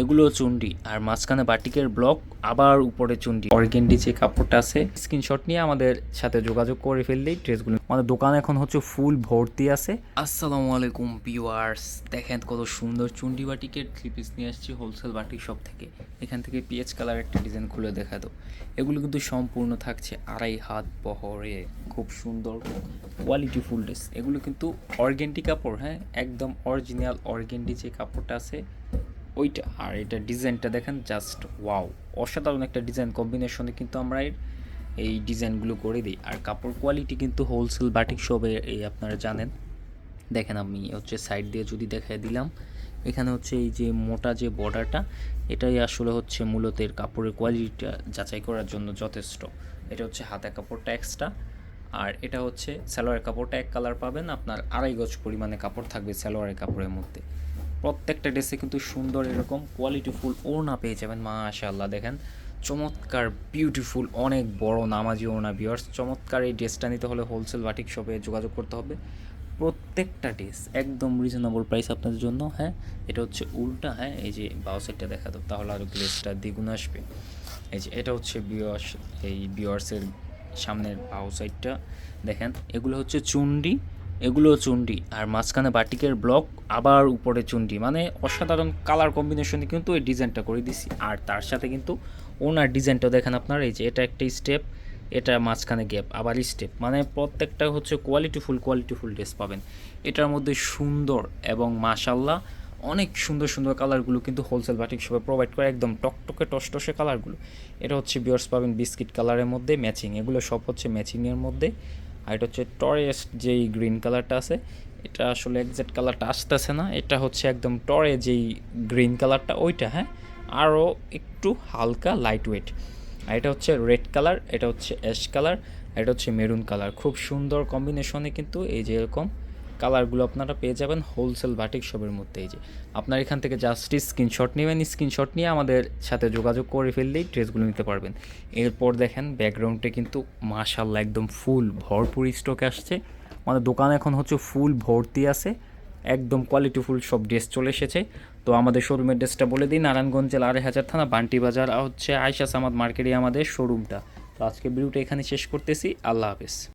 এগুলো চুন্ডি, আর মাঝখানে বাটিকের ব্লক আবার উপরে চুন্ডি। অর্গেন্ডি যে কাপড়টা আছে স্ক্রিনশট নিয়ে আমাদের সাথে যোগাযোগ করে ফেললেই ড্রেসগুলো আমাদের দোকান এখন হচ্ছে ফুল ভর্তি আছে। আসসালামু আলাইকুম ভিউয়ার্স দেখেন কত সুন্দর চুন্ডি বাটিকের থ্রি পিস নিয়ে আসছি হোলসেল বাটিক শপ থেকে। এখান থেকে পিএচ কালার একটা ডিজাইন খুলে দেখা দাও। এগুলো কিন্তু সম্পূর্ণ থাকছে আড়াই হাত বহরে। খুব সুন্দর কোয়ালিটি ফুল ড্রেস এগুলো কিন্তু অর্গেন্ডি কাপড় হ্যাঁ? একদম অরিজিনাল অর্গেন্ডি যে কাপড়টা আছে ওইটা। আর এটা ডিজাইনটা দেখেন জাস্ট ওয়াও অসাধারণ একটা ডিজাইন কম্বিনেশনে কিন্তু আমরা এর, এই ডিজাইনগুলো করে দিই। আর কাপড় কোয়ালিটি কিন্তু হোলসেল বাটিক শপে এই আপনারা জানেন। দেখেন আমি হচ্ছে সাইড দিয়ে যদি দেখাই দিলাম, এখানে হচ্ছে এই যে মোটা যে বর্ডারটা এটাই আসলে হচ্ছে মূলত এর কাপড়ের কোয়ালিটিটা যাচাই করার জন্য যথেষ্ট। এটা হচ্ছে হাতে কাপড়টা এক্সট্রা আর এটা হচ্ছে সালোয়ারের কাপড়টা এক কালার পাবেন। আপনার আড়াই গজ পরিমাণে কাপড় থাকবে সালোয়ারের কাপড়ের মধ্যে। প্রত্যেকটা ড্রেসে কিন্তু সুন্দর এরকম কোয়ালিটিফুল ওড়না পেয়ে যাবেন, মাশাআল্লাহ, দেখেন। চমৎকার বিউটিফুল অনেক বড় নামাজি ওড়না বিয়ার্স চমৎকার এই ড্রেসটা নিতে হলে হোলসেল বাটিক শপে যোগাযোগ করতে হবে। প্রত্যেকটা ড্রেস একদম রিজনেবল প্রাইস আপনাদের জন্য হ্যাঁ? এটা হচ্ছে উল্টা হ্যাঁ? এই যে বাউ সাইডটা দেখা দাও তাহলে আরও গ্লেসটা দ্বিগুণ আসবে। এই যে এটা হচ্ছে বিয়ার্স এই বিয়ার্সের সামনের বাউ সাইডটা দেখেন। এগুলো হচ্ছে চুন্ডি এগুলো চুন্ডি আর মাঝখানে বাটিকের ব্লক আবার উপরে চুন্ডি। মানে অসাধারণ কালার কম্বিনেশনে কিন্তু এই ডিজাইনটা করে দিছি। আর তার সাথে কিন্তু ওনার ডিজাইনটা দেখেন আপনার, এই যে এটা একটা স্টেপ এটা মাঝখানে গ্যাপ আবার স্টেপ মানে প্রত্যেকটা হচ্ছে কোয়ালিটিফুল কোয়ালিটিফুল ড্রেস পাবেন। এটার মধ্যে সুন্দর এবং মাশাল্লাহ অনেক সুন্দর সুন্দর কালারগুলো কিন্তু হোলসেল বাটিক শপে প্রোভাইড করে, একদম টকটকে, টসটসে কালারগুলো এটা হচ্ছে বিয়ার্স পাবেন বিস্কিট কালারের মধ্যে ম্যাচিং এগুলো সব হচ্ছে ম্যাচিংয়ের মধ্যে। আর এটা হচ্ছে টরেস্ট যেই গ্রিন কালারটা আছে, এটা আসলে একজ্যাক্ট কালারটা আসতেছে না, এটা হচ্ছে একদম টরে যেই গ্রিন কালারটা ওইটা হ্যাঁ? আরও একটু হালকা লাইট ওয়েট আর এটা হচ্ছে রেড কালার এটা হচ্ছে অ্যাশ কালার এটা হচ্ছে মেরুন কালার খুব সুন্দর কম্বিনেশনে কিন্তু এই যে এরকম কালারগুলো আপনারা পেয়ে যাবেন হোলসেল বাটিক শপের মধ্যে। এই যে, আপনার এখান থেকে জাস্ট স্ক্রিনশট নেবেন স্ক্রিনশট নিয়ে আমাদের সাথে যোগাযোগ করে ফেললেই ড্রেসগুলো নিতে পারবেন। এরপর দেখেন ব্যাকগ্রাউন্ডে কিন্তু মাশাল্লাহ একদম ফুল ভরপুর স্টক আসছে। আমাদের দোকান এখন হচ্ছে ফুল ভর্তি আছে। একদম কোয়ালিটিফুল সব ড্রেস চলে এসেছে। তো আমাদের শোরুমের ড্রেসটা বলে দিই, নারায়ণগঞ্জ জেলা আড়াই হাজার থানা বান্টি বাজার হচ্ছে আয়সা সামাদ মার্কেটে আমাদের শোরুমটা তো আজকে ভিডিওটা এখানে শেষ করতেছি, আল্লাহ হাফেজ।